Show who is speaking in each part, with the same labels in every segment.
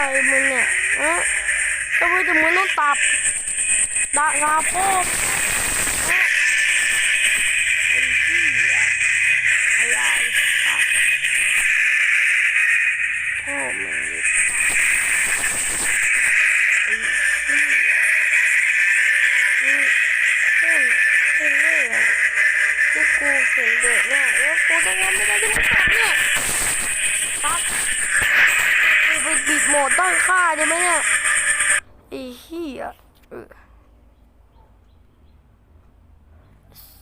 Speaker 1: อะไรมึงเนี่ยฮะทำไมถึงมึงต้องตับดาราโป๊บไอ้เหี้ยอะไรตับพ่อแม่ หมดด้อยค่าได้ไหมเนี่ยไอ้เหี้ย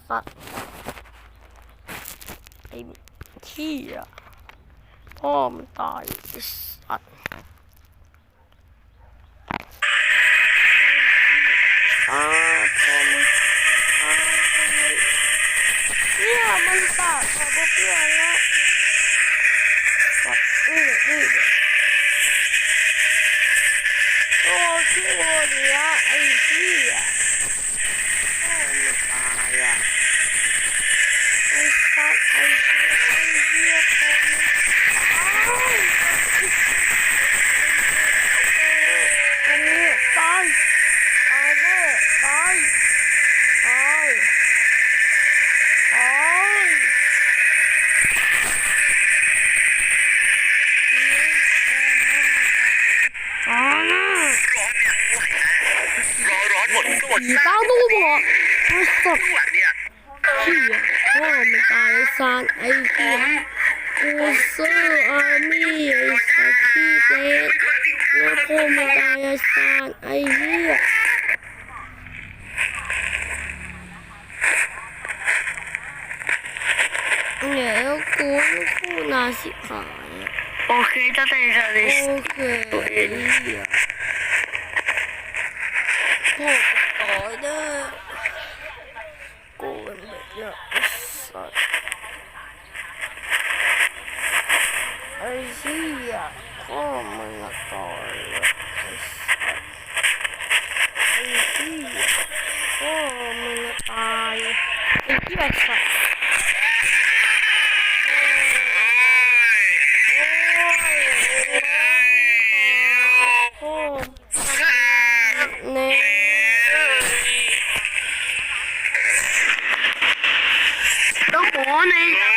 Speaker 1: สัตว์ไอ้เหี้ยพ่อมันตายไอ้สัตว์อ้าพ่อมันอ้าพ่อมันเนี่ยมันตัดขอเพื่อนละสัตว์เออเออ 我去过你呀
Speaker 2: ร้อนร้อนหมดหมด
Speaker 1: ผีเต้าตู้บอกไอ้สัตว์
Speaker 2: ข้างหลังเนี่ย
Speaker 1: เหี้ยพ่อมันตายไอ้ซานไอ้เหี้ยกูซื้ออาร์มี่ไอ้สัตว์ขี้เด็กแล้วพ่อมันตายไอ้ซานไอ้เหี้ยเนี่ยแล้วกูกูน่าสิขาย
Speaker 2: โอเคจะเตะจะเตะ
Speaker 1: โอเคไอ้เหี้ยพ่อตายเด้อกูเป็นแบบเนี้ยไอ้สัตว์ ไอ้เหี้ยพ่อมึงอะต่อยอะไอ้สัสไอ้เหี้ย Oyna. Kovalamaya Como Aziya kovamaya doğru. Aziya kovamaya ay. İki başka. Oy. Oy. morning.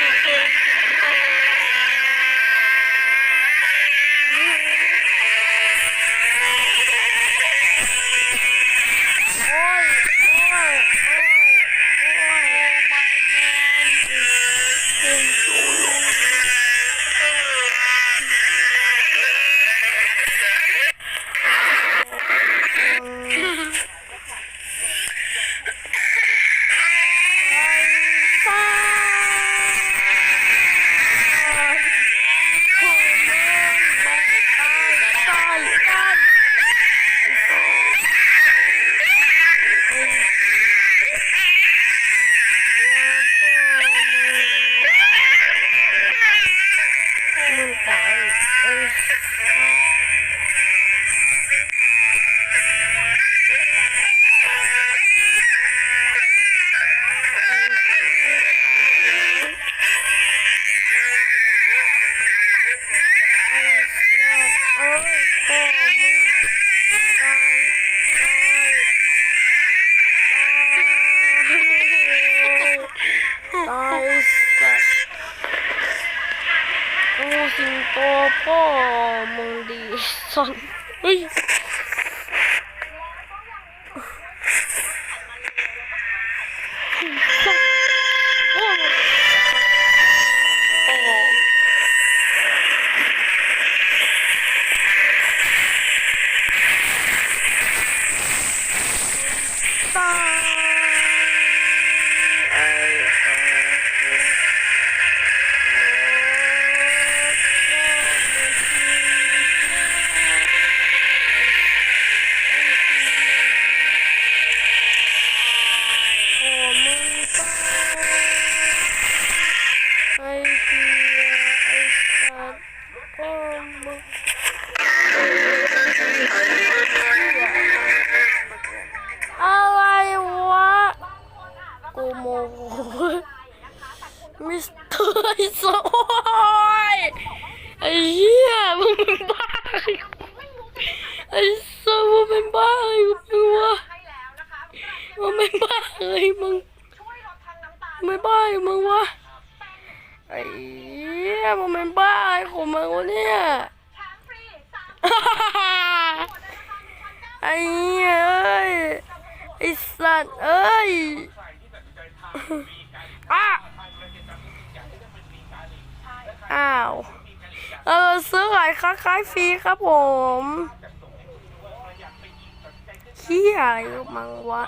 Speaker 1: Yeah. guys. สิงโตพ่อ
Speaker 2: มึงดีสันเฮ้ย
Speaker 1: ตาย ไอเดียไอสัตว์พ่อมึงอะไรวะกูโมโหมิสเตอร์ไอซ์โซยไอ้เหี้ยมึงเป็นบ้าไอ้โซมึงเป็นบ้าไอ้กูงวะมึงเป็นบ้าเลยมึงไม่บ้ามึงวะ เนี่ยไอ้เหี้ยเอ้ยไอ้สัตว์เอ้ยอ้าอ้าวเออซื้อขายค้าขายฟรีครับผมเฮียอะไรของมังวะ